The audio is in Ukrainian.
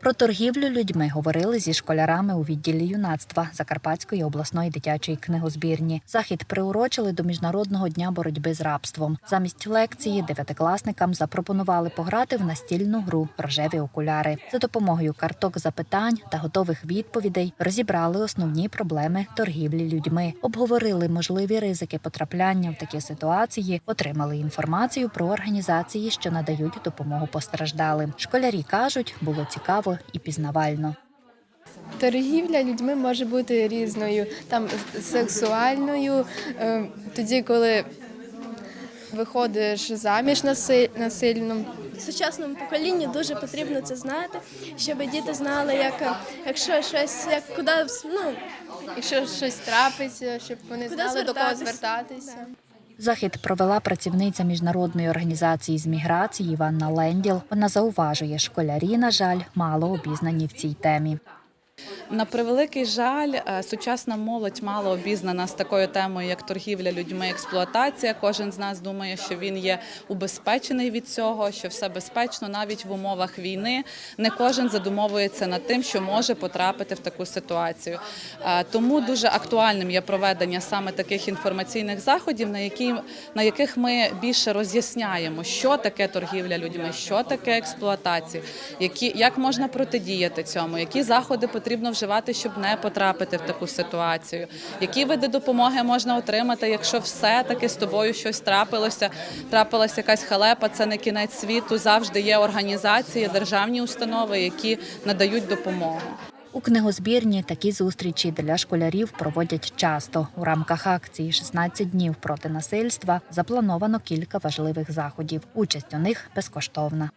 Про торгівлю людьми говорили зі школярами у відділі юнацтва Закарпатської обласної дитячої книгозбірні. Захід приурочили до міжнародного дня боротьби з рабством. Замість лекції дев'ятикласникам запропонували пограти в настільну гру рожеві окуляри. За допомогою карток запитань та готових відповідей розібрали основні проблеми торгівлі людьми, обговорили можливі ризики потрапляння в такі ситуації, отримали інформацію про організації, що надають допомогу постраждалим. Школярі кажуть, було цікаво і пізнавально. Торгівля людьми може бути різною, там сексуальною, е, тоді, коли виходиш заміж наси- насильно. сучасному поколінню дуже потрібно це знати, щоб діти знали, як якщо щось, як куди ну, Якщо щось трапиться, щоб вони Куди знали до кого звертатися. Захід провела працівниця міжнародної організації з міграції Іванна Ленділ. Вона зауважує, школярі, на жаль, мало обізнані в цій темі. На превеликий жаль, е, сучасна молодь мало обізнана з такою темою, як торгівля людьми, експлуатація. Кожен з нас думає, що він є убезпечений від цього, що все безпечно навіть в умовах війни. Не кожен задумовується над тим, що може потрапити в таку ситуацію. Е, Тому дуже актуальним є проведення саме таких інформаційних заходів, на які на яких ми більше роз'ясняємо, що таке торгівля людьми, що таке експлуатація, які як можна протидіяти цьому, які заходи потрібно вживати, щоб не потрапити в таку ситуацію, які види допомоги можна отримати, якщо все таки з тобою щось трапилося, трапилася якась халепа, це не кінець світу. Завжди є організації, державні установи, які надають допомогу. У книгозбірні такі зустрічі для школярів проводять часто. У рамках акції «16 днів проти насильства заплановано кілька важливих заходів. Участь у них безкоштовна.